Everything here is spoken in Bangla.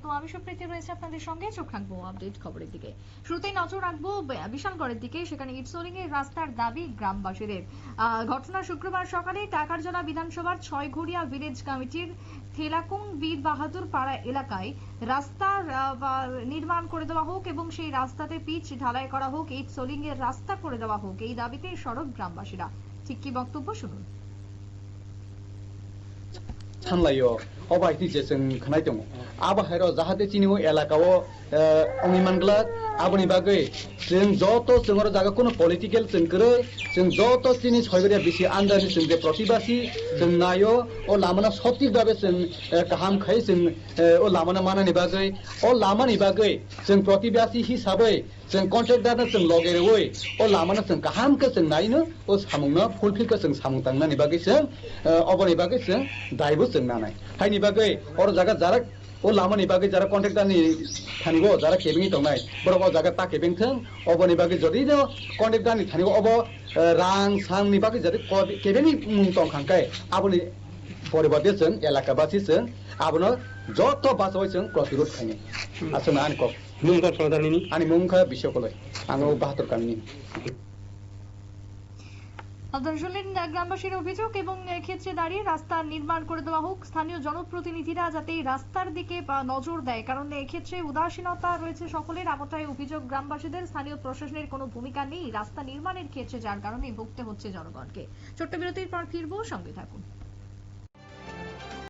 আপাতত আমি সুপ্রীতি রয়েছে আপনাদের সঙ্গে। চোখ রাখব আপডেট খবরের দিকে। শুরুতে নজর রাখব বিশালগড়ের দিকে। সেখানে ইটসোলিং এর রাস্তার দাবি গ্রামবাসীদের। ঘটনা শুক্রবার সকালে টাকারজলা বিধানসভার ছয় ঘড়িয়া ভিলেজ কমিটির থেলাকুং বীর বাহাদুর পাড়া এলাকায় রাস্তা নির্মাণ করে দেওয়া হোক এবং সেই রাস্তাতে পিচ ঢালাই করা হোক ইটসোলিং এর রাস্তা করে দেওয়া হোক, এই দাবিতে সড়ক গ্রামবাসীরা। ঠিক কি বক্তব্য শুনুন। तिजे जों खोनाय दङ आबो हायरो जाहाथे चिनिउ एलाकाओ अमिमानग्ला आबोनि बागै जों जत जोंर जागा कोनो पलिटिकेल जों गरै जों जत चिनि सयगरिया बेसि आन्दानि जों जे प्रतिबासी जों नायो अ लामाना सटिक भाबे जों गाहाम खाय जों अ लामाना मानानि बागै अ लामानि बागै जों प्रतिबासी हिसाबै जों कन्ट्रेक्टारनो जों लगेरवै अ लामाना जों गाहामखौ जों नायनो अ सामुंनो फुलफिलखौ जों सामुं तांनानि बागै जों अबनि बागै जों o lama ni bagi jara contact ani thani go jara kebing tong nai boro go jaga ta kebing thang obo ni bagi jodi jo contact ani thani go obo rang sang ni bagi jari kebing ni mung tong khang kai aboni পরিবর্তে চেন এলাকাবাসী চেন আপনার যত বাস হয় চেন প্রতিরোধ খাইনি আসলে আনি কক মুমকা সমাধান আনি মুমকা বিশ্বকলয় আমি বাহাত্তর কামিনী শুনলেন গ্রামবাসীর অভিযোগ এবং ক্ষেত্রে দাঁড়িয়ে রাস্তা নির্মাণ করে দেওয়া হোক, স্থানীয় জনপ্রতিনিধিরা যাতে রাস্তার দিকে নজর দেয়। কারণ এক্ষেত্রে উদাসীনতা রয়েছে সকলের, এমনটাই অভিযোগ গ্রামবাসীদের। স্থানীয় প্রশাসনের কোনো ভূমিকা নেই রাস্তা নির্মাণের ক্ষেত্রে, যার কারণে ভুগতে হচ্ছে জনগণকে। ছোট্ট বিরতির পর ফিরবো, সঙ্গে থাকুন।